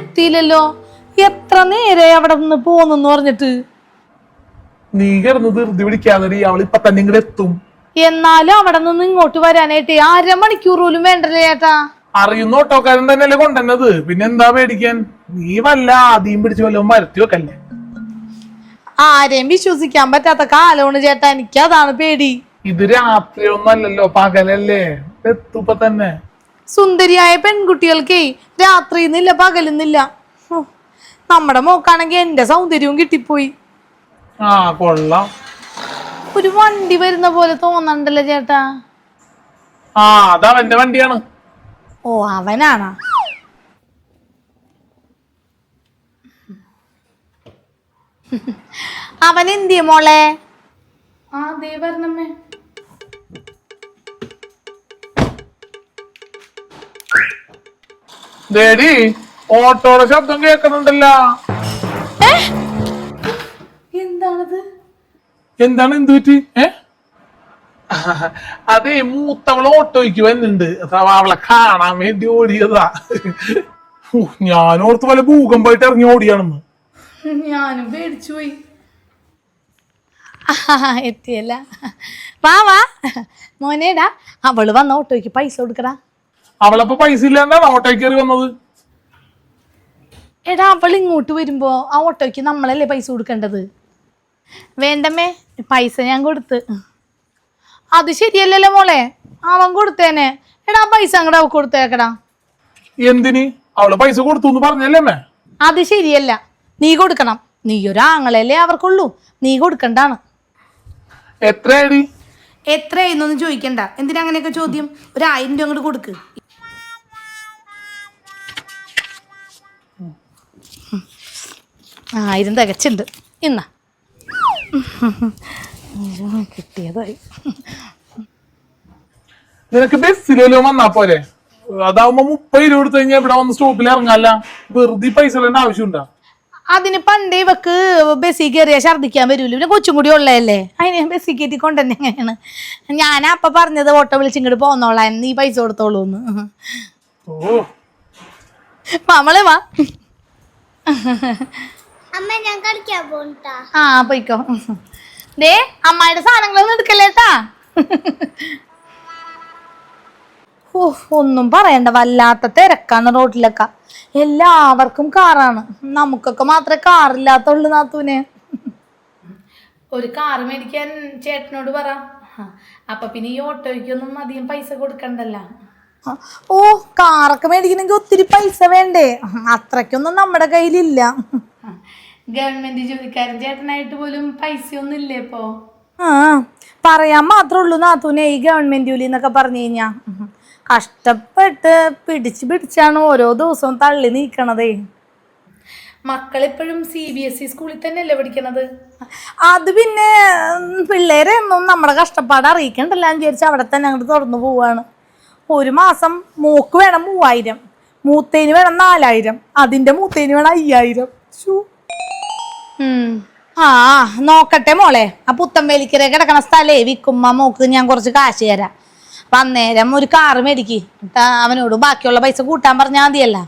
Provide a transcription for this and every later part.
എത്തിയില്ലല്ലോ. എത്ര നേരെ അവിടെ നിന്ന് പോന്നെന്ന് പറഞ്ഞിട്ട്? നീ കിടന്ന് ധൃതി പിടിക്കാതെ അവൾ ഇപ്പൊ തന്നെ ഇങ്ങോട്ട് എത്തും. എന്നാലും അവിടെ നിന്ന് ഇങ്ങോട്ട് വരാനായിട്ട് അരമണിക്കൂർ പോലും വേണ്ടല്ലേ ചേട്ടാ അറിയുന്ന ഓട്ടോക്കാരൻ തന്നെയല്ലേ കൊണ്ടുവന്നത്. പിന്നെ എന്താ പേടിക്കാൻ? നീ വല്ല ആദ്യം പിടിച്ച് വല്ലതും വരത്തി വെക്കല്ലേ? ആരെയും വിശ്വസിക്കാൻ പറ്റാത്ത കാലമാണ് ചേട്ടാ. എനിക്ക് അതാണ് പേടി. ഇത് രാത്രി ഒന്നല്ലല്ലോ പകലല്ലേ? എത്തുപ്പ തന്നെ. സുന്ദരിയായ പെൺകുട്ടികൾക്കേ രാത്രിന്നില്ല പകലുന്നില്ല നമ്മുടെ മോക്കാണെങ്കിൽ എന്റെ സൗന്ദര്യവും കിട്ടിപ്പോയി. ആ കൊള്ളാം. ഒരു വണ്ടി വരുന്ന പോലെ തോന്നണ്ടല്ലോ ചേട്ടാ? ആ അതാ വണ്ടിയാണ്. ഓ അവനാണോ? അവൻ എന്തിയ മോളെ? ആ ദേ വരണമ്മേ. ദേടി ഓട്ടോയുടെ ശബ്ദം കേൾക്കുന്നുണ്ടല്ല. എന്താണത്? എന്താണ് എന്ത് പറ്റി? ഏ? അതെ മൂത്തവൾ ഓട്ടോയ്ക്ക് വന്നിണ്ട് അവളെ കാണാൻ വേണ്ടി ഓടിയതാ. ഞാൻ ഓർത്ത് വല്ല ഭൂകമ്പായിട്ട് ഇറങ്ങി ഓടിയാണെന്ന്. ഞാനും പേടിച്ചു പോയി. എത്തിയല്ല. വാ വാ. മോനേടാ അവൾ വന്ന ഓട്ടോയ്ക്ക് പൈസ കൊടുക്കടാ. അവളപ്പോ പൈസ ഇല്ലാണ്ടാണ് ഓട്ടോയ്ക്ക് കയറി വന്നത്. എടാ അവൾ ഇങ്ങോട്ട് വരുമ്പോ ആ ഓട്ടോയ്ക്ക് നമ്മളല്ലേ പൈസ കൊടുക്കേണ്ടത്? വേണ്ടമ്മേ പൈസ ഞാൻ കൊടുത്ത്. അത് ശരിയല്ലല്ലോ മോളെ അവൻ കൊടുത്തേനെ. എടാ പൈസ അങ്ങോട്ട് അവ കൊടുത്തേക്കടാ. എന്തിന്? അവൾ പൈസ കൊടുത്തു എന്ന് പറഞ്ഞല്ലേ അമ്മേ? അത് ശരിയല്ല. നീ കൊടുക്കണം. നീ ഒരാങ്ങളല്ലേ അവർക്കുള്ളൂ. നീ കൊടുക്കണ്ടാണ്. എത്രയായി എത്രയായിരുന്നു ചോദിക്കണ്ട. എന്തിനാ അങ്ങനെയൊക്കെ ചോദ്യം? ഒരു ആയിരം രൂപ അങ്ങോട്ട് കൊടുക്ക്. ആയിരം തികച്ചുണ്ട് ഇന്ന. കിട്ടിയതായി. നിനക്ക് ബസ്സിലല്ലോ വന്നാ പോരെ? അതാവുമ്പോ മുപ്പത് രൂപ എടുത്തു കഴിഞ്ഞാൽ ഇവിടെ വന്ന് സ്റ്റോപ്പിൽ ഇറങ്ങാല്ല. വെറുതെ പൈസ ഉള്ള ആവശ്യമുണ്ടാ? അതിന് പണ്ടേ ഇവക്ക് ബസ്സിൽ കയറിയാൽ ഛർദ്ദിക്കാൻ വരൂല. പിന്നെ കൊച്ചും കൂടി ഉള്ളതല്ലേ? അതിന് ബസ്സിൽ കയറ്റി കൊണ്ടുതന്നെ എങ്ങനെയാണ്? ഞാനാ അപ്പൊ പറഞ്ഞത് ഓട്ടോ വിളിച്ച് ഇങ്ങോട്ട് പോന്നോളാൻ നീ പൈസ കൊടുത്തോളൂ എന്ന്. ഓ. നമ്മൾ വാ. അമ്മ ഞാൻ കളിക്കാൻ പോണ്ടാ ആ പോയിക്കോ. ദേ അമ്മയുടെ സാധനങ്ങളൊന്നും എടുക്കല്ലേട്ടാ ഒന്നും പറയണ്ട വല്ലാത്ത തിരക്കാണ് റോഡിലൊക്കെ എല്ലാവർക്കും കാറാണ്. നമുക്കൊക്കെ മാത്രമേ കാറില്ലാത്തുള്ളൂ നാത്തൂനെ. ഒരു കാർ മേടിക്കാൻ ചേട്ടനോട് പറ. അപ്പൊ പിന്നെ ഈ ഓട്ടോയ്ക്കൊന്നും അധികം പൈസ കൊടുക്കണ്ടല്ല. ഓ കാറൊക്കെ മേടിക്കണമെങ്കിൽ ഒത്തിരി പൈസ വേണ്ടേ? അത്രയ്ക്കൊന്നും നമ്മുടെ കയ്യിലില്ല. ഗവൺമെന്റ് ജോലിക്കാരൻ ചേട്ടനായിട്ട് പോലും പൈസ ഒന്നും ഇല്ലേ ഇപ്പോ? ആ പറയാൻ മാത്രമേ ഉള്ളൂ നാത്തൂനെ ഈ ഗവൺമെന്റ് ജോലി എന്നൊക്കെ പറഞ്ഞു കഴിഞ്ഞാ. കഷ്ടപ്പെട്ട് പിടിച്ച് പിടിച്ചാണ് ഓരോ ദിവസവും തള്ളി നീക്കണതേ. മക്കളിപ്പോഴും സി ബി എസ് ഇ സ്കൂളിൽ തന്നെയല്ലേ പഠിക്കണത്? അത് പിന്നെ പിള്ളേരെ ഒന്നും നമ്മുടെ കഷ്ടപ്പാട് അറിയിക്കണ്ടല്ല. എന്ന് വിചാരിച്ച് അവിടെ തന്നെ അങ്ങോട്ട് തുറന്നു പോവാണ്. ഒരു മാസം മൂക്ക് വേണം മൂവായിരം മൂത്തേന് വേണം നാലായിരം അതിന്റെ മൂത്തേന് വേണം അയ്യായിരം. ശ്ശോ. ഉം. ആ നോക്കട്ടെ മോളെ. ആ പുത്തമ്പേലിക്കര കിടക്കണ സ്ഥലേ വിൽക്കുമ്പോ മോക്ക് ഞാൻ കുറച്ച് കാശ് തരാം. അപ്പൊ അന്നേരം ഒരു കാറ് മേടിക്ക്. അവനോട് ബാക്കിയുള്ള പൈസ കൂട്ടാൻ പറഞ്ഞാൽ മതിയല്ല.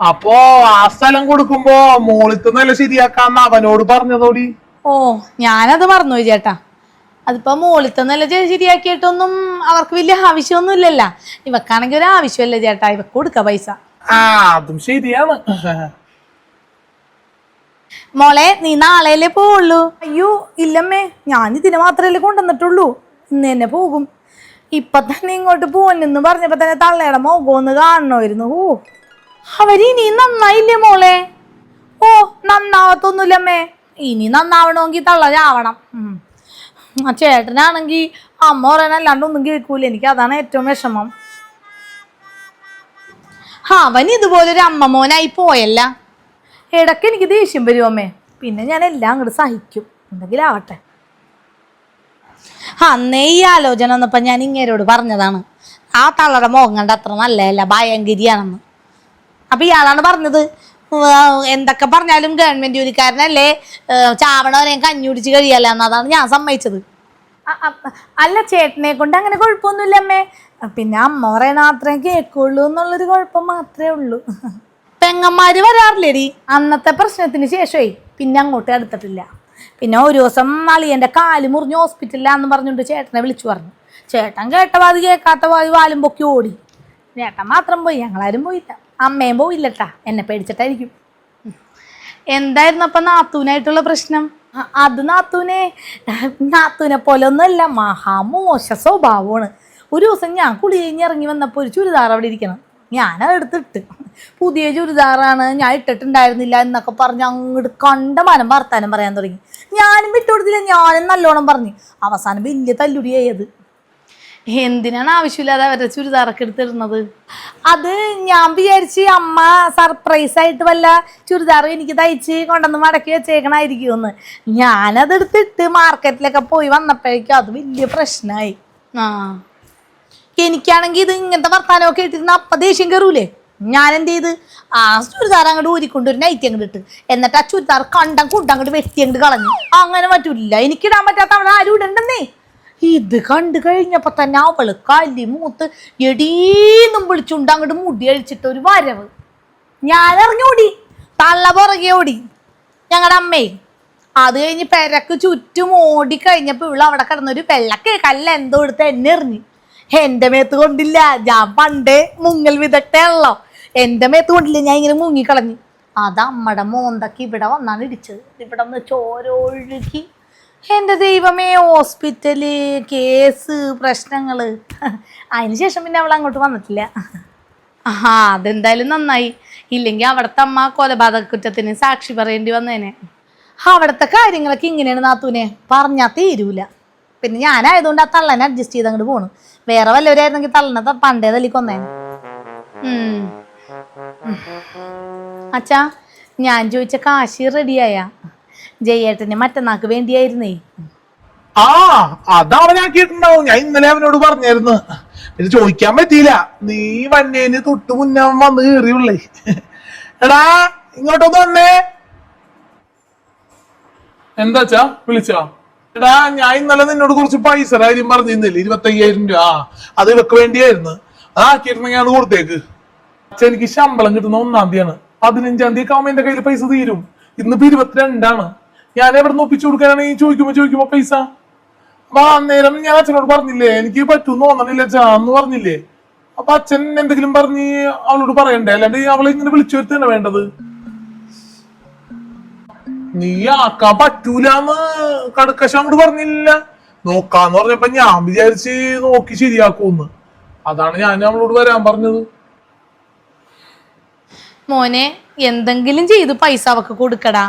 അപ്പോ ആ സ്ഥലം കൊടുക്കുമ്പോ മോളിത്തെ നില ശരിയാക്കാന്ന് അവനോട് പറഞ്ഞതോടി? ഓ ഞാനത് മറന്നു പോയി ചേട്ടാ. അതിപ്പോ മോളിത്തെ നില ശരിയാക്കിയിട്ടൊന്നും അവർക്ക് വലിയ ആവശ്യമൊന്നും ഇല്ലല്ല ഇവക്കാണെങ്കിൽ ഒരു ആവശ്യമല്ലേ ചേട്ടാ ഇവക്ക് കൊടുക്ക പൈസ. ആ അതും ശരിയാണ്. മോളെ നീ നാളെയല്ലേ പോവുള്ളൂ? അയ്യോ ഇല്ലമ്മേ ഞാൻ ഇതിനെ മാത്രമല്ലേ കൊണ്ടുവന്നിട്ടുള്ളൂ. ഇന്ന് തന്നെ പോകും. ഇപ്പൊ തന്നെ ഇങ്ങോട്ട് പോന്നെന്ന് പറഞ്ഞപ്പോ തന്നെ തള്ളയുടെ മോകോന്ന് കാണണമായിരുന്നു. ഓ അവരിനി നന്നായില്ലേ മോളെ? ഓ നന്നാവത്തൊന്നുമില്ലമ്മേ. ഇനി നന്നാവണമെങ്കിൽ തള്ളരാവണം. ആ ചേട്ടനാണെങ്കിൽ അമ്മ പറയാനല്ലാണ്ട് ഒന്നും കേൾക്കൂല. എനിക്ക് അതാണ് ഏറ്റവും വിഷമം. അവൻ ഇതുപോലൊരു അമ്മ മോനായി പോയല്ല. ഇടയ്ക്ക് എനിക്ക് ദേഷ്യം വരും അമ്മേ. പിന്നെ ഞാൻ എല്ലാം അങ്ങോട്ട് സഹിക്കും. എന്തെങ്കിലും ആവട്ടെ അന്നേ ഈ ആലോചന വന്നപ്പോ ഞാൻ ഇങ്ങേരോട് പറഞ്ഞതാണ്. ആ തള്ളയുടെ മുഖം കണ്ട അത്ര നല്ലതല്ല ഭയങ്കരിയാണെന്ന്. അപ്പൊ ഇയാളാണ് പറഞ്ഞത് എന്തൊക്കെ പറഞ്ഞാലും ഗവൺമെന്റ് ജോലിക്കാരനല്ലേ ഏഹ് ചാവണവരെയും കഞ്ഞി കുടിച്ച് കഴിയല്ല എന്നതാണ് ഞാൻ സമ്മതിച്ചത്. അല്ല ചേട്ടനെ കൊണ്ട് അങ്ങനെ കുഴപ്പമൊന്നുമില്ല അമ്മേ. പിന്നെ അമ്മ പറയണ അത്രയും കേൾക്കുള്ളൂ എന്നുള്ളൊരു കുഴപ്പം മാത്രമേ ഉള്ളൂ. പെങ്ങന്മാര് വരാറില്ലേടി? അന്നത്തെ പ്രശ്നത്തിന് ശേഷമേ പിന്നെ അങ്ങോട്ട് എടുത്തിട്ടില്ല പിന്നെ ഒരു ദിവസം അളിയന്റെ കാൽ മുറിഞ്ഞ് ഹോസ്പിറ്റലിലാന്ന് പറഞ്ഞുകൊണ്ട് ചേട്ടനെ വിളിച്ചു പറഞ്ഞു. ചേട്ടൻ കേട്ട വാതി കേൾക്കാത്ത വാതി വാലും പൊക്കി ഓടി. ചേട്ടൻ മാത്രം പോയി ഞങ്ങളാരും പോയില്ല. അമ്മയും പോയില്ലട്ടാ. എന്നെ പേടിച്ചിട്ടായിരിക്കും. എന്തായിരുന്നു അപ്പം നാത്തൂനായിട്ടുള്ള പ്രശ്നം? അത് നാത്തൂനെ നാത്തൂനെ പോലെ ഒന്നുമല്ല മഹാമോശ സ്വഭാവമാണ്. ഒരു ദിവസം ഞാൻ കുളി കഴിഞ്ഞ് ഇറങ്ങി വന്നപ്പോൾ ഒരു ചുരിദാർ അവിടെ ഇരിക്കണം. ഞാനത് എടുത്തിട്ട് പുതിയ ചുരിദാറാണ് ഞാൻ ഇട്ടിട്ടുണ്ടായിരുന്നില്ല എന്നൊക്കെ പറഞ്ഞ് അങ്ങോട്ട് കണ്ട മനം വർത്താനം പറയാൻ തുടങ്ങി. ഞാനും വിട്ടുകൊടുത്തില്ല ഞാനും നല്ലോണം പറഞ്ഞു. അവസാനം വലിയ തല്ലുടിയായത് എന്തിനാണ് ആവശ്യമില്ലാതെ അവരുടെ ചുരിദാറൊക്കെ എടുത്തിടുന്നത്? അത് ഞാൻ വിചാരിച്ച് അമ്മ സർപ്രൈസ് ആയിട്ട് വല്ല ചുരിദാറും എനിക്ക് തയ്ച്ച് കൊണ്ടുവന്ന് മടക്കി വെച്ചേക്കണായിരിക്കുമെന്ന്. ഞാനത് എടുത്തിട്ട് മാർക്കറ്റിലൊക്കെ പോയി വന്നപ്പോഴേക്കും അത് വലിയ പ്രശ്നമായി. ആ. എനിക്കാണെങ്കിൽ ഇത് ഇങ്ങനത്തെ വർത്താനമൊക്കെ ഇട്ടിരുന്ന അപ്പ ദേഷ്യം കയറൂലേ ഞാൻ എന്ത് ചെയ്ത്? ആ ചുരിദാർ അങ്ങോട്ട് ഊരിക്കൊണ്ട് ഒരു നൈറ്റ് അങ്ങോട്ട് ഇട്ട്. എന്നിട്ട് ആ ചുരിദാർ കണ്ടം കുണ്ടം അങ്ങോട്ട് വെട്ടി അങ്ങോട്ട് കളഞ്ഞു. അങ്ങനെ പറ്റൂല. എനിക്കിടാൻ പറ്റാത്ത അവിടെ ആരും ഇടണ്ടെന്നേ. ഇത് കണ്ടു കഴിഞ്ഞപ്പോ തന്നെ അവൾ കല്ലി മൂത്ത് എടീന്നും വിളിച്ചുണ്ട് അങ്ങോട്ട് മുടി അഴിച്ചിട്ട് ഒരു വരവ്. ഞാൻ ഇറങ്ങി തള്ള പുറകെ ഓടി. ഞങ്ങളുടെ അമ്മേ അത് കഴിഞ്ഞ് പെരക്ക് ചുറ്റും ഓടി കഴിഞ്ഞപ്പോ ഇവിടെ അവിടെ കിടന്നൊരു വെള്ളക്കേക്കല്ല കല്ല എന്തോ എടുത്ത് എന്നെ എറിഞ്ഞു. എന്റെ മേത്ത് കൊണ്ടില്ല ഞാൻ പണ്ടേ മുങ്ങൽ വിദഗ്ധയാണല്ലോ എന്റെ മേത്ത് കൊണ്ടില്ല ഞാൻ ഇങ്ങനെ മുങ്ങിക്കളഞ്ഞു. അത് അമ്മയുടെ മോന്തക്ക് ഇവിടെ വന്നാണ് ഇടിച്ചത്. ഇവിടെ നിന്ന് ചോരൊഴുകി എന്റെ ദൈവമേ ഹോസ്പിറ്റൽ കേസ് പ്രശ്നങ്ങൾ. അതിന് ശേഷം പിന്നെ അവൾ അങ്ങോട്ട് വന്നിട്ടില്ല. ആ അതെന്തായാലും നന്നായി. ഇല്ലെങ്കിൽ അവിടുത്തെ അമ്മ കൊലപാതക കുറ്റത്തിന് സാക്ഷി പറയേണ്ടി വന്നേനെ. അവിടുത്തെ കാര്യങ്ങളൊക്കെ ഇങ്ങനെയാണ് നാത്തൂനെ. പറഞ്ഞാൽ തീരൂല. പിന്നെ ഞാനായതുകൊണ്ട് ആ തള്ളനെ അഡ്ജസ്റ്റ് ചെയ്ത് അങ്ങോട്ട് പോണു. വേറെ വല്ലവരായിരുന്നെങ്കിൽ തള്ളനെ പണ്ടേ തല്ലി കൊന്നേനെ. അച്ഛാ ഞാൻ ചോദിച്ച കാശി റെഡിയായ ജയേട്ടന് മറ്റന്നാക്ക് വേണ്ടിയായിരുന്നേ. ആ അതാണ് ഞാൻ ഞാൻ ഇന്നലെ അവനോട് പറഞ്ഞായിരുന്നു. ഇത് ചോദിക്കാൻ പറ്റിയില്ല. നീ വന്നേന് തൊട്ട് മുന്നേ വന്ന് കയറിയുള്ളേ എടാ ഇങ്ങോട്ടൊന്ന് വന്നേ. എന്താച്ചാ വിളിച്ചാ? എടാ ഞാൻ ഇന്നലെ നിന്നോട് കുറച്ച് പൈസ കാര്യം പറഞ്ഞിരുന്നില്ല ഇരുപത്തി അയ്യായിരം രൂപ. ആ അത് ഇവക്ക് വേണ്ടിയായിരുന്നു. അതാക്കിയിരുന്നെങ്കിൽ അത് കൊടുത്തേക്ക്. പക്ഷെ എനിക്ക് ശമ്പളം കിട്ടുന്ന ഒന്നാം തീയതിയാണ്. പതിനഞ്ചാം തീയതി ആവുമ്പോ എന്റെ കയ്യിൽ പൈസ തീരും. ഇന്നിപ്പോ ഇരുപത്തിരണ്ടാണ്. ഞാൻ എവിടെ നിന്ന് ഒപ്പിച്ചു ഈ ചോദിക്കുമ്പോ ചോദിക്കുമ്പോ പൈസ? അപ്പൊ അന്നേരം ഞാൻ അച്ഛനോട് പറഞ്ഞില്ലേ എനിക്ക് പറ്റും തോന്നണില്ല അച്ഛാ പറഞ്ഞില്ലേ. അപ്പൊ അച്ഛൻ എന്തെങ്കിലും പറഞ്ഞ് അവളോട് പറയണ്ടേ? അല്ലാണ്ട് അവളെ ഇങ്ങനെ വിളിച്ചു വരുത്തന്നെ വേണ്ടത്? നീ ആക്കാൻ പറ്റൂലെന്ന് കടുക്കശ അങ്ങോട്ട് പറഞ്ഞില്ല. നോക്കാന്ന് പറഞ്ഞപ്പോ ഞാൻ വിചാരിച്ച് നോക്കി ശരിയാക്കൂന്ന് അതാണ് ഞാൻ നമ്മളോട് വരാൻ പറഞ്ഞത്. മോനെ എന്തെങ്കിലും ചെയ്ത് പൈസ അവക്ക് കൊടുക്കടാ.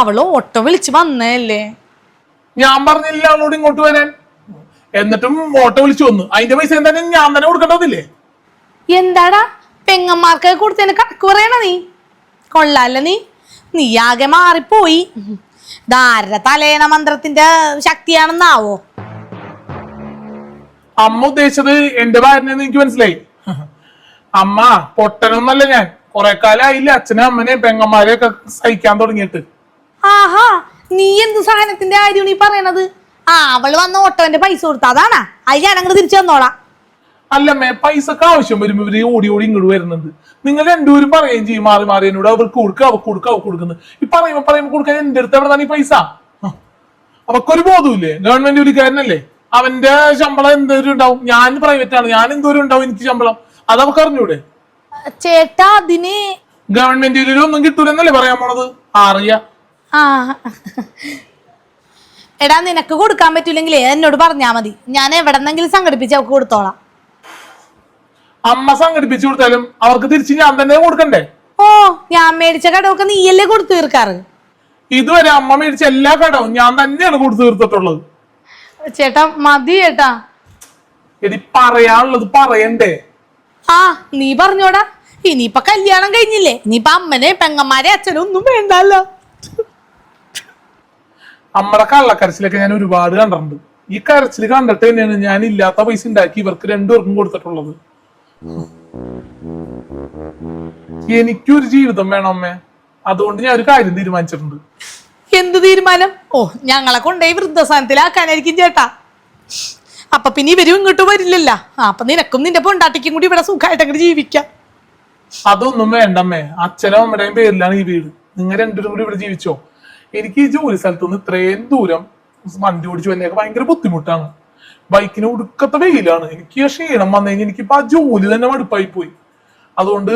അവൾ ഓട്ടോ വിളിച്ച് വന്നതല്ലേ? ഞാൻ പറഞ്ഞില്ല അവളോട് ഇങ്ങോട്ട് വരാൻ. എന്നിട്ടും ഓട്ടോ വിളിച്ചു വന്നു. അതിന്റെ പൈസ എന്താ ഞാൻ തന്നെ കൊടുക്കേണ്ടതില്ലേ? എന്താടാ? പെങ്ങന്മാർക്ക് കൊടുത്തതിന് കണക്ക് പറയണ നീ? കൊള്ളാല്ല നീ? നീ ആകെ മാറിപ്പോയി. ധാര തലേന മന്ത്രത്തിന്റെ ശക്തിയാണെന്നാവോ? അമ്മ ഉദ്ദേശിച്ചത് എന്റെ ഭാര്യനെന്ന് എനിക്ക് മനസ്സിലായി. അമ്മ പൊട്ടനൊന്നല്ല ഞാൻ. കൊറേ കാലായില്ല അച്ഛനും അമ്മനെയും പെങ്ങന്മാരെ ഒക്കെ സഹിക്കാൻ തുടങ്ങിയിട്ട്. ആഹാ നീ എന്ത് സാധനത്തിന്റെ കാര്യമാണ് ഈ പറയണത്? ആ അവൾ വന്ന ഓട്ടോന്റെ പൈസ കൊടുത്ത അതാണാ? അത് തിരിച്ചു തന്നോളാം. അല്ലമ്മേ പൈസക്ക് ആവശ്യം വരുമ്പോ ഇവർ ഓടി ഓടി ഇങ്ങോട്ട് വരുന്നത് നിങ്ങൾ രണ്ടുപേരും പറയുകയും ചെയ്യും മാറി മാറി എന്നോട് അവർക്ക് കൊടുക്കുക അവർക്ക് കൊടുക്കുക അവർക്ക് കൊടുക്കുന്നത് ഈ പറയുമ്പോ പറയുമ്പോ കൊടുക്കാൻ എന്റെ അടുത്ത് എവിടെ ഈ പൈസ. അവക്കൊരു ബോധമില്ലേ ഗവൺമെന്റ് ജോലിക്കാരനല്ലേ? അവന്റെ ശമ്പളം എന്തോരം ഉണ്ടാവും? ഞാൻ പ്രൈവറ്റ് ആണ് ഞാൻ എന്തോരം ഉണ്ടാവും എനിക്ക് ശമ്പളം? അത് അവർക്ക് അറിഞ്ഞൂടെ? ചേട്ടാ അതിന് ഗവൺമെന്റ് ഒന്നും കിട്ടൂലെന്നല്ലേ പറയാൻ പോണത്? അറിയാം ആ. എടാ നിനക്ക് കൊടുക്കാൻ പറ്റൂലെങ്കിൽ എന്നോട് പറഞ്ഞാ മതി. ഞാൻ എവിടെന്നെങ്കിലും സംഘടിപ്പിച്ച് അവക്ക് കൊടുത്തോളാം. അമ്മ സംഘടിപ്പിച്ചു കൊടുത്താലും അവർക്ക് തിരിച്ച് ഞാൻ തന്നെ കൊടുക്കണ്ടേ? ഓ ഞാൻ മേടിച്ച കടമൊക്കെ നീയല്ലേ കൊടുത്തു തീർക്കാറ്? ഇതുവരെ അമ്മ മേടിച്ച എല്ലാ കടവും ഞാൻ തന്നെയാണ് കൊടുത്തു തീർത്തിട്ടുള്ളത്. ചേട്ടാ മതി ചേട്ടാ. എടി പറയാനുള്ളത് പറയണ്ടേ? ആ നീ പറഞ്ഞോടാ. ഇനിയിപ്പൊ കല്യാണം കഴിഞ്ഞില്ലേ? ഇനിയിപ്പൊ അമ്മനെ പെങ്ങന്മാരെ അച്ഛനും ഒന്നും വേണ്ടല്ലോ. അമ്മടെ കള്ളക്കരച്ചിലൊക്കെ ഞാൻ ഒരുപാട് കണ്ടിട്ടുണ്ട്. ഈ കരച്ചിൽ കണ്ടിട്ട് തന്നെയാണ് ഞാൻ ഇല്ലാത്ത പൈസ ഉണ്ടാക്കി ഇവർക്ക് രണ്ടുപേർക്കും കൊടുത്തിട്ടുള്ളത്. എനിക്കൊരു ജീവിതം വേണം അമ്മേ. അതുകൊണ്ട് ഞാൻ ഒരു കാര്യം തീരുമാനിച്ചിട്ടുണ്ട്. എന്ത് തീരുമാനം? ഓ ഞങ്ങളെ കൊണ്ടേ വൃദ്ധസാനത്തിലാക്കാനായിരിക്കും ചേട്ടാ. അപ്പൊ പിന്നെ ഇവരും ഇങ്ങോട്ട് വരില്ലല്ല. അപ്പൊ നിനക്കും നിന്റെ പൊണ്ടാട്ടിക്കും കൂടി ഇവിടെ സുഖമായിട്ട് അങ്ങോട്ട് ജീവിക്കാം. അതൊന്നും വേണ്ടമ്മേ അച്ഛനും അമ്മയുടെയും പേരിലാണ് ഈ വീട്. നിങ്ങൾ രണ്ടുപേരും കൂടി ഇവിടെ ജീവിച്ചോ? എനിക്ക് ഈ ജോലി സ്ഥലത്തുനിന്ന് ഇത്രയും ദൂരം വണ്ടി ഓടിച്ചു വന്നേക്ക് ഭയങ്കര ബുദ്ധിമുട്ടാണ്. ബൈക്കിന് ഒടുക്കത്തെ വെയിലാണ്. എനിക്ക് ക്ഷീണം വന്നു കഴിഞ്ഞാൽ എനിക്കിപ്പോ ആ ജോലി തന്നെ മടുപ്പായി പോയി. അതുകൊണ്ട്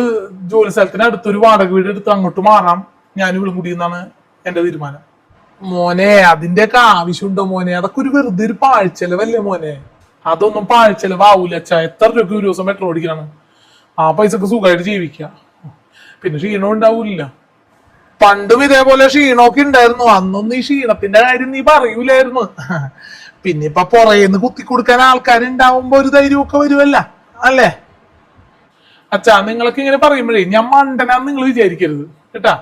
ജോലി സ്ഥലത്തിന് അടുത്തൊരു വാടക വീട് എടുത്ത് അങ്ങോട്ട് മാറാം. ഞാൻ വിളിമുടി എന്നാണ് എന്റെ തീരുമാനം. മോനെ അതിന്റെയൊക്കെ ആവശ്യമുണ്ടോ മോനെ? അതൊക്കെ ഒരു വെറുതെ ഒരു പാഴ്ചെലവല്ലേ മോനെ? അതൊന്നും പാഴ്ചെലവാവൂല അച്ഛാ. എത്ര രൂപ ഒരു ദിവസം പെട്രോൾ ഓടിക്കണം ആ പൈസക്ക് സുഖമായിട്ട് ജീവിക്ക. പിന്നെ ക്ഷീണം ഉണ്ടാവൂല പണ്ടും ഇതേപോലെ ക്ഷീണമൊക്കെ ഉണ്ടായിരുന്നു. അന്നൊന്നും ഈ ക്ഷീണത്തിന്റെ കാര്യം നീ പറയൂലായിരുന്നു. പിന്നെ ഇപ്പൊ പുറയെന്ന് കുത്തി കൊടുക്കാൻ ആൾക്കാരുണ്ടാവുമ്പോ ഒരു ധൈര്യമൊക്കെ വരുമല്ല അല്ലേ? അച്ഛാ നിങ്ങൾക്ക് ഇങ്ങനെ പറയുമ്പോഴേ ഞാൻ മണ്ടനാന്ന് നിങ്ങൾ വിചാരിക്കരുത് കേട്ടാ?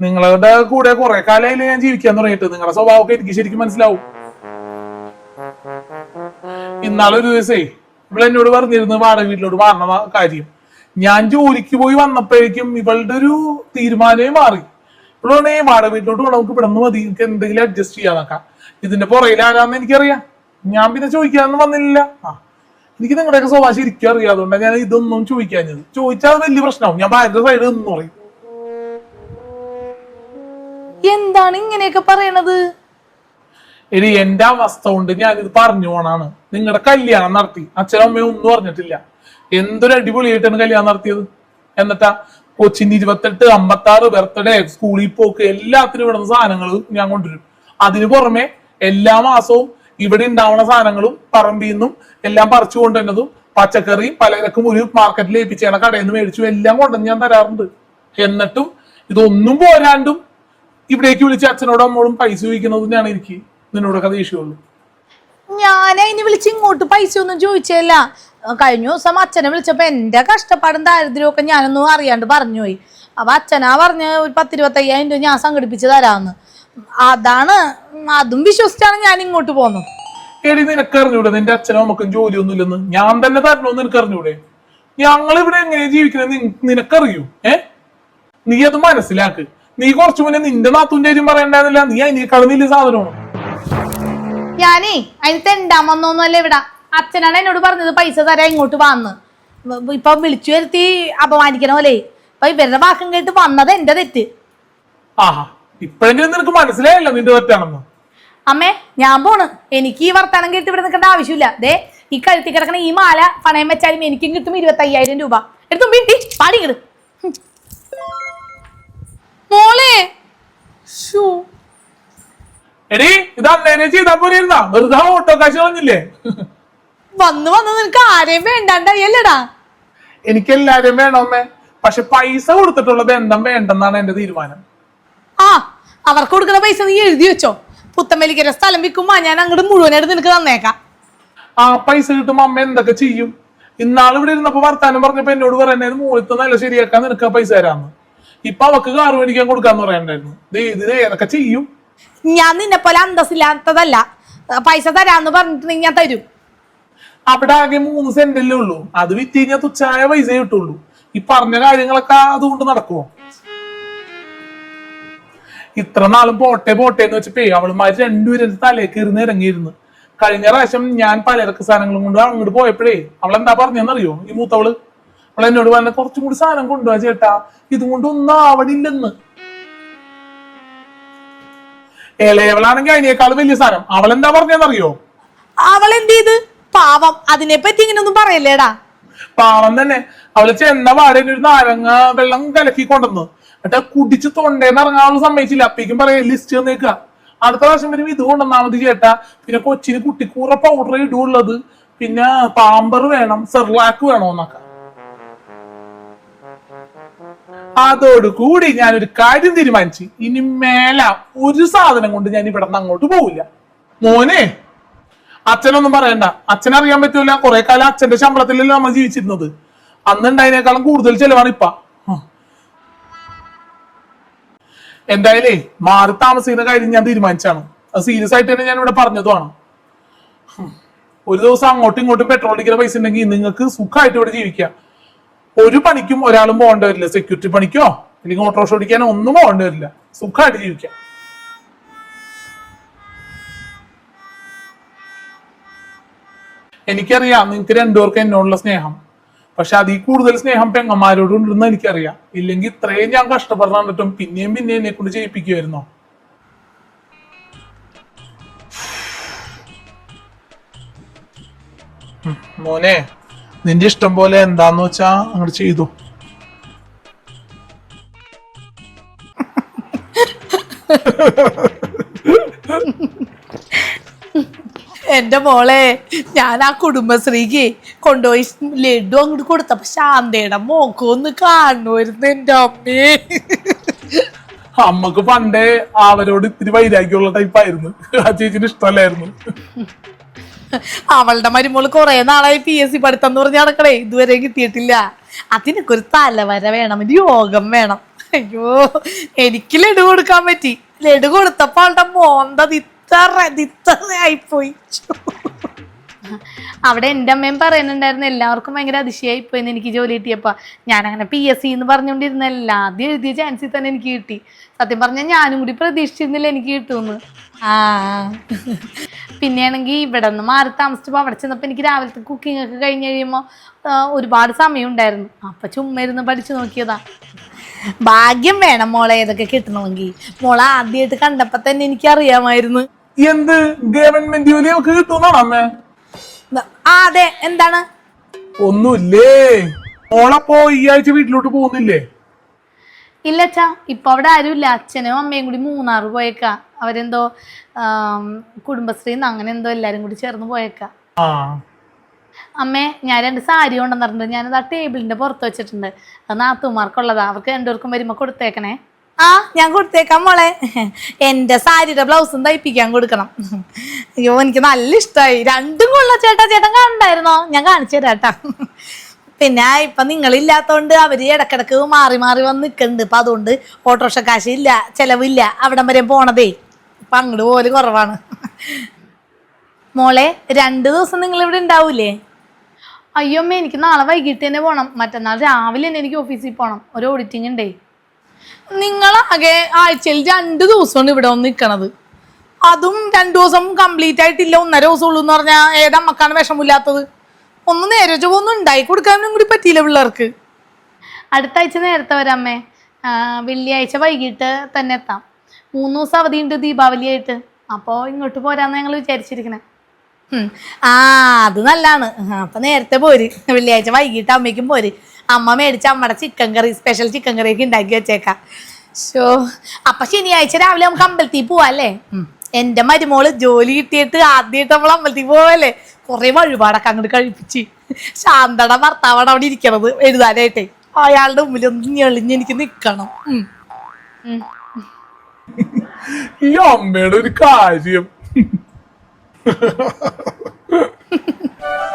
നിങ്ങളുടെ കൂടെ കുറെ കാലമായില്ലേ ഞാൻ ജീവിക്കാൻ തുടങ്ങിയിട്ട്. നിങ്ങളുടെ സ്വഭാവമൊക്കെ എനിക്ക് ശരിക്കും മനസ്സിലാവും. ഇന്നാളൊരു ദിവസേ ഇവിടെ എന്നോട് പറഞ്ഞിരുന്നു വാടക വീട്ടിലോട്ട് മാറണ കാര്യം. ഞാൻ ജോലിക്ക് പോയി വന്നപ്പോഴേക്കും ഇവളുടെ ഒരു തീരുമാനമേ മാറി. ഇവളോണേ വാടക വീട്ടിലോട്ട് പോകണം നമുക്ക് ഇവിടെ നിന്ന് മതി. നമുക്ക് എന്തെങ്കിലും അഡ്ജസ്റ്റ് ചെയ്യാന്നൊക്കെ ഇതിന്റെ പുറകിൽ ആരാന്ന് എനിക്കറിയാം. ഞാൻ പിന്നെ ചോദിക്കാനൊന്നും വന്നില്ല. ആ എനിക്ക് നിങ്ങളുടെയൊക്കെ സ്വഭാവം ശരിക്കും അറിയാം. അതുകൊണ്ടാണ് ഞാൻ ഇതൊന്നും ചോദിക്കാഞ്ഞത്. ചോദിച്ചാൽ വലിയ പ്രശ്നമാവും. ഞാൻ ഭാര്യ സൈഡ് നിന്ന് പറയും. എന്താണ് ഇങ്ങനെയൊക്കെ പറയണത്? എടി എന്റെ അവസ്ഥ കൊണ്ട് ഇത് പറഞ്ഞു പോണാണ്. നിങ്ങളുടെ കല്യാണം നടത്തി. അച്ഛനും അമ്മയും ഒന്നും പറഞ്ഞിട്ടില്ല. എന്തൊരു അടിപൊളിയായിട്ടാണ് കല്യാണം നടത്തിയത്? എന്നിട്ടാ കൊച്ചിന്റെ ഇരുപത്തെട്ട് അമ്പത്തി ആറ് ബർത്ത്ഡേ സ്കൂളിൽ പോക്ക് എല്ലാത്തിനും ഇവിടുന്ന സാധനങ്ങൾ ഞാൻ കൊണ്ടുവരും. അതിന് പുറമെ എല്ലാ മാസവും ഇവിടെ ഉണ്ടാവുന്ന സാധനങ്ങളും പറമ്പിൽ നിന്നും എല്ലാം പറിച്ചു കൊണ്ടുവന്നതും പച്ചക്കറി പലചരക്കും ഒരു മാർക്കറ്റിൽ ഏൽപ്പിച്ചേണ കടയിൽ നിന്ന് മേടിച്ചു എല്ലാം കൊണ്ടുവന്ന് ഞാൻ തരാറുണ്ട്. എന്നിട്ടും ഇതൊന്നും പോരാണ്ടും ഇവിടേക്ക് വിളിച്ച് അച്ഛനോടും അമ്മോടും പൈസ ചോദിക്കുന്നത് ഞാൻ എനിക്ക് നിന്നോടൊക്കെ ദേഷ്യമുള്ളൂ. ഞാൻ അതിന് വിളിച്ച് ഇങ്ങോട്ട് പൈസ ഒന്നും ചോദിച്ചല്ല. കഴിഞ്ഞ ദിവസം അച്ഛനെ വിളിച്ചപ്പോ എന്റെ കഷ്ടപ്പാടും ദാരിദ്ര്യവും ഒക്കെ ഞാനൊന്നും അറിയാണ്ട് പറഞ്ഞുപോയി അപ്പൊ അച്ഛനാ പറഞ്ഞ ഒരു പത്തിരുപത്തയ്യായിരം രൂപ ഞാൻ സംഘടിപ്പിച്ച് തരാമെന്ന് അതാണ് അതും വിശ്വസിച്ചാണ് ഞാൻ ഇങ്ങോട്ട് പോകുന്നത് എടി നിനക്ക് അറിഞ്ഞൂടെ നിന്റെ അച്ഛനും അമ്മക്കും ജോലിയൊന്നും ഇല്ലെന്ന് ഞാൻ തന്നെ തരണമെന്ന് നിനക്ക് അറിഞ്ഞൂടെ ഞങ്ങൾ ഇവിടെ എങ്ങനെ ജീവിക്കുന്നത് നിനക്കറിയൂ? ഏ? നീ അത് മനസ്സിലാക്ക്. നീ കുറച്ചു മുന്നേ നിന്റെ നാത്തുന്റെ കാര്യം പറയണ്ടായിരുന്നില്ല? നീ അതിനേക്കാൾ വലിയ സാധനമാണ്? ഞാനേ അതിന് തെണ്ടാൻ ഇവിടെ. അച്ഛനാണ് എന്നോട് പറഞ്ഞത് പൈസ തരാൻ ഇങ്ങോട്ട് വന്ന്. ഇപ്പൊ വിളിച്ചു വരുത്തി അപമാനിക്കണ പോലെ. ഇപ്പൊ ഇവരുടെ വാക്കും കേട്ട് വന്നത് എന്റെ തെറ്റ്. ആഹാ ഇപ്പോഴെങ്കിലും നിനക്ക് മനസ്സിലായില്ല നിന്റെ തെറ്റാണെന്ന്. അമ്മേ ഞാൻ പോണ്. എനിക്ക് ഈ വർത്താനം കേട്ട് ഇവിടെ നിൽക്കേണ്ട ആവശ്യമില്ല. ദേ ഈ കഴുത്തി കിടക്കണ ഈ മാല പണയം വെച്ചാലും എനിക്കും കിട്ടും ഇരുപത്തി അയ്യായിരം രൂപ. എടുത്തും വീട്ടി പാടിക്കിട് മോളെ. എടി ഇത് അന്നേനെ ചെയ്താ പോലെ ഇരുന്നാ വെറുതെ ഓട്ടോ കാശ് കളഞ്ഞില്ലേ വന്ന് വന്ന് നിനക്ക് ആരെയും വേണ്ടാണ്ടായല്ലടാ. എനിക്ക് എല്ലാരും വേണമേ പക്ഷെ പൈസ കൊടുത്തിട്ടുള്ള ബന്ധം വേണ്ടെന്നാണ് എന്റെ തീരുമാനം. ആ അവർക്ക് കൊടുക്കുന്ന പൈസ നീ എഴുതി വെച്ചോ. പുത്തമ്പലിക്കര സ്ഥലം വിൽക്കുമ്പോ ഞാൻ അങ്ങോട്ട് മുഴുവനായിട്ട് നിനക്ക് തന്നേക്കാം. ആ പൈസ കിട്ടുമ്പോ അമ്മ എന്തൊക്കെ ചെയ്യും? ഇന്നാൾ ഇവിടെ ഇരുന്നപ്പോ വർത്താനം പറഞ്ഞപ്പോ എന്നോട് പറയുന്നത് മുകളിലത്തെ നല്ല ശരിയാക്കാൻ നിനക്ക് പൈസ തരാന്ന്. ഇപ്പൊ അവക്ക് കാറ് മേടിക്കാൻ കൊടുക്കാന്ന് പറയണ്ടായിരുന്നു. ഏതൊക്കെ ചെയ്യും. ഞാൻ നിന്നെ പോലെ അന്തസ്സില്ലാത്തതല്ല. പൈസ തരാന്ന് പറഞ്ഞിട്ട് ഞാൻ തരും. അവിടെ ആകെ മൂന്ന് സെന്റല്ലേ ഉള്ളൂ. അത് വിറ്റ് കഴിഞ്ഞാൽ തുച്ഛായ പൈസ കിട്ടുള്ളൂ. ഈ പറഞ്ഞ കാര്യങ്ങളൊക്കെ അതുകൊണ്ട് നടക്കുമോ ഇത്ര നാളും പോട്ടെ പോട്ടെ എന്ന് വെച്ചപ്പോ അവളുമാര് രണ്ടുപേരും തലേക്ക് ഇരുന്ന് ഇറങ്ങിയിരുന്നു. കഴിഞ്ഞ പ്രാവശ്യം ഞാൻ പലചരക്ക് സാധനങ്ങളും കൊണ്ട് അങ്ങോട്ട് പോയപ്പോഴേ അവൾ എന്താ പറഞ്ഞെന്നറിയോ ഈ മൂത്തവൾ? അവൾ എന്നോട് പറഞ്ഞ കുറച്ചും കൂടി സാധനം കൊണ്ടുപോവാ ചേട്ടാ ഇതും കൊണ്ട് ഒന്നും ആവണില്ലെന്ന്. ഇളയവളാണെങ്കിൽ അതിനേക്കാൾ വലിയ സാധനം. അവൾ എന്താ പറഞ്ഞെന്നറിയോ അവൾ എന്ത് ചെയ്ത് പാവം. അതിനെ പറ്റി ഇങ്ങനെ ഒന്നും പറയല്ലേടാ. പാവം തന്നെ. അവൾ ചെന്ന പാടെ ഒരു നാരങ്ങ വെള്ളം കലക്കി കൊണ്ടുവന്നു എന്നിട്ട് കുടിച്ച് തൊണ്ടേന്ന് ഇറങ്ങാനുള്ള സമ്മതിച്ചില്ല. അപ്പേക്കും പറയാം ലിസ്റ്റ് തന്നേക്ക. അടുത്ത പ്രാവശ്യം വരും ഇത് കൊണ്ടുവന്നാ മതി ചേട്ടാ. പിന്നെ കൊച്ചിന് കുട്ടിക്കൂറ പൗഡർ ഇടുള്ളത് പിന്നെ പാമ്പർ വേണം സെർലാക്ക് വേണോന്നൊക്കെ അതോട് കൂടി ഞാനൊരു കാര്യം തീരുമാനിച്ചു ഇനി മേല ഒരു സാധനം കൊണ്ട് ഞാൻ ഇവിടെ നിന്ന് അങ്ങോട്ട് പോവില്ല. മോനെ അച്ഛനൊന്നും പറയണ്ട. അച്ഛനറിയാൻ പറ്റൂല. കുറെ കാലം അച്ഛന്റെ ശമ്പളത്തിലല്ലേ നമ്മൾ ജീവിച്ചിരുന്നത്. അന്ന് ഉണ്ടായതിനേക്കാളും കൂടുതൽ ചെലവാണ് ഇപ്പ. എന്തായാലേ മാറി താമസിക്കുന്ന കാര്യം ഞാൻ തീരുമാനിച്ചാണ്. അത് സീരിയസ് ആയിട്ട് തന്നെ ഞാൻ ഇവിടെ പറഞ്ഞതുമാണ്. ഒരു ദിവസം അങ്ങോട്ടും ഇങ്ങോട്ടും പെട്രോൾ അടിക്കുന്ന പൈസ ഉണ്ടെങ്കിൽ നിങ്ങൾക്ക് സുഖമായിട്ട് ഇവിടെ ജീവിക്കാം. ഒരു പണിക്കും ഒരാളും പോകേണ്ടി വരില്ല. സെക്യൂരിറ്റി പണിക്കോ അല്ലെങ്കിൽ ഓട്ടോറിക്ഷ ഓടിക്കാനോ ഒന്നും പോകേണ്ടി വരില്ല. സുഖമായിട്ട് ജീവിക്കാം. എനിക്കറിയാം നിങ്ങൾക്ക് രണ്ടുപേർക്ക് എന്നോടുള്ള സ്നേഹം. പക്ഷെ അതിൽ കൂടുതൽ സ്നേഹം പെങ്ങന്മാരോട് ഉണ്ടെന്ന് എനിക്കറിയാം. ഇല്ലെങ്കിൽ ഇത്രയും ഞാൻ കഷ്ടപ്പെടാൻ കണ്ടിട്ടും പിന്നെയും പിന്നെയും എന്നെ കൊണ്ട് ചെയ്യിപ്പിക്കുമായിരുന്നോ മോനെ നിന്റെ ഇഷ്ടം പോലെ എന്താന്ന് വെച്ചാ അങ്ങോട്ട് ചെയ്തു. എന്റെ മോളെ ഞാൻ ആ കുടുംബശ്രീക്ക് കൊണ്ടുപോയി ലഡു അങ്ങോട്ട് കൊടുത്തപ്പോ ശാന്തയുടെ മോക്കൊന്ന് കാണുമായിരുന്നു എന്റെ അമ്മേ. അമ്മയ്ക്ക് പണ്ടേ അവരോട് ഇത്തിരി വൈരാഗ്യമുള്ള ടൈപ്പായിരുന്നു ആ ചേച്ചിന് ഇഷ്ടമല്ലായിരുന്നു. അവളുടെ മരുമോൾ കുറെ നാളായി പി എസ് സി പഠിത്തം എന്ന് പറഞ്ഞ് നടക്കണേ ഇതുവരെ കിട്ടിയിട്ടില്ല. അതിനൊക്കെ ഒരു തലവര വേണം ഒരു യോഗം വേണം. അയ്യോ എനിക്ക് ലഡു കൊടുക്കാൻ പറ്റി. ലഡു കൊടുത്തപ്പോ അവളുടെ മോന്തത് ആയിപ്പോയി അവിടെ എന്റെ അമ്മയും പറയുന്നുണ്ടായിരുന്നു എല്ലാവർക്കും ഭയങ്കര അതിശയായി പോയിന്ന് എനിക്ക് ജോലി കിട്ടിയപ്പോ. ഞാൻ അങ്ങനെ പി എസ് സി എന്ന് പറഞ്ഞുകൊണ്ടിരുന്നല്ല ആദ്യം എഴുതിയ ചാൻസിൽ തന്നെ എനിക്ക് കിട്ടി. സത്യം പറഞ്ഞാൽ ഞാനും കൂടി പ്രതീക്ഷിച്ചിരുന്നില്ല എനിക്ക് കിട്ടുമെന്ന്. ആ. പിന്നെയാണെങ്കിൽ ഇവിടെ നിന്ന് മാറി താമസിച്ചപ്പോൾ അവിടെ ചെന്നപ്പോൾ എനിക്ക് രാവിലത്തെ കുക്കിംഗ് ഒക്കെ കഴിഞ്ഞ് കഴിയുമ്പോൾ ഒരുപാട് സമയം ഉണ്ടായിരുന്നു അപ്പം ചുമ്മാ ഇരുന്ന് പഠിച്ചു നോക്കിയതാ. ഭാഗ്യം വേണം മോളെ ഏതൊക്കെ കിട്ടണമെങ്കിൽ. മോളെ ആദ്യമായിട്ട് കണ്ടപ്പോൾ തന്നെ എനിക്ക് അറിയാമായിരുന്നു എന്ത് ഗവൺമെന്റ് ജോലി നമുക്ക് കിട്ടുന്നാണ് അമ്മേ ആ അതെ. എന്താണ്? ഒന്നുമില്ലേ? മോളപ്പോ ഈ ആഴ്ച വീട്ടിലോട്ട് പോകുന്നില്ലേ? ഇല്ല അച്ഛാ. ഇപ്പൊ അവിടെ ആരുമില്ല. അച്ഛനും അമ്മയും കൂടി മൂന്നാർ പോയേക്കാ. അവരെന്തോ കുടുംബശ്രീന്ന് അങ്ങനെ എന്തോ എല്ലാരും കൂടി ചേർന്ന് പോയേക്കാ. അമ്മേ ഞാൻ രണ്ട് സാരി കൊണ്ടുവന്നിട്ടുണ്ട്. ഞാനത് ആ ടേബിളിന്റെ പുറത്ത് വെച്ചിട്ടുണ്ട്. അത് നാത്തുമാർക്കുള്ളതാ അവർക്ക് രണ്ടുപേർക്കും വരുമ്പോ കൊടുത്തേക്കണേ. ആ ഞാൻ കൊടുത്തേക്കാം മോളെ. എന്റെ സാരിയുടെ ബ്ലൗസും തയ്പ്പിക്കാൻ കൊടുക്കണം. അയ്യോ എനിക്ക് നല്ല ഇഷ്ടമായി രണ്ടും കൊള്ള ചേട്ടാ. ചേട്ടൻ കണ്ടായിരുന്നോ ഞാൻ കാണിച്ചു തരാം കേട്ടാ പിന്നെ ഇപ്പൊ നിങ്ങളില്ലാത്തോണ്ട് അവർ ഇടക്കിടക്ക് മാറി മാറി വന്ന് നിൽക്കുന്നുണ്ട് ഇപ്പൊ അതുകൊണ്ട് ഓട്ടോറിക്ഷ കാശ് ഇല്ല ചെലവില്ല. അവിടം വരെ പോണതേ. ഇപ്പൊ അങ്ങോട്ട് പോലെ കുറവാണ്. മോളെ രണ്ടു ദിവസം നിങ്ങൾ ഇവിടെ ഉണ്ടാവൂലേ? അയ്യോ എനിക്ക് നാളെ വൈകിട്ട് തന്നെ പോണം. മറ്റന്നാൾ രാവിലെ തന്നെ എനിക്ക് ഓഫീസിൽ പോണം. ഒരു ഓഡിറ്റിംഗ് ഉണ്ടേ. നിങ്ങളാകെ ആഴ്ചയിൽ രണ്ട് ദിവസമാണ് ഇവിടെ വന്ന് നിൽക്കണത് അതും രണ്ടു ദിവസം കംപ്ലീറ്റ് ആയിട്ടില്ല ഒന്നര ദിവസം ഉള്ളൂ എന്ന് പറഞ്ഞാൽ ഏതമ്മക്കാണ് വിഷമില്ലാത്തത്? ഒന്ന് നേരെ ഒന്നും ഉണ്ടായി കൊടുക്കാനും കൂടി പറ്റിയില്ല പിള്ളേർക്ക്. അടുത്ത ആഴ്ച നേരത്തെ വരാമേ വെള്ളിയാഴ്ച വൈകിട്ട് തന്നെ എത്താം. മൂന്ന് ദിവസം അവധിയുണ്ട് ദീപാവലി ആയിട്ട് അപ്പോൾ ഇങ്ങോട്ട് പോരാന്ന് ഞങ്ങൾ വിചാരിച്ചിരിക്കണേ. ആ അത് നല്ലതാണ് അപ്പം നേരത്തെ പോര്. വെള്ളിയാഴ്ച വൈകിട്ട് അമ്മയ്ക്കും പോര്. അമ്മ മേടിച്ച അമ്മയുടെ chicken curry special chicken curry ഒക്കെ ഉണ്ടാക്കി വെച്ചേക്കാം. ഷോ അപ്പൊ ശനിയാഴ്ച രാവിലെ നമുക്ക് അമ്പലത്തിൽ പോവാ അല്ലേ ഉം. എന്റെ മരുമോൾ ജോലി കിട്ടിയിട്ട് ആദ്യമായിട്ട് നമ്മൾ അമ്പലത്തിൽ പോവല്ലേ? കുറെ വഴിപാടൊക്കെ അങ്ങോട്ട് കഴിപ്പിച്ച്. ശാന്തട ഭർത്താവാണ് അവിടെ ഇരിക്കണത് എഴുതാനായിട്ടേ. അയാളുടെ മുമ്പിൽ ഒന്ന് ഞെളിഞ്ഞ് എനിക്ക് നിക്കണം. ഈ അമ്മയുടെ ഒരു കാര്യം.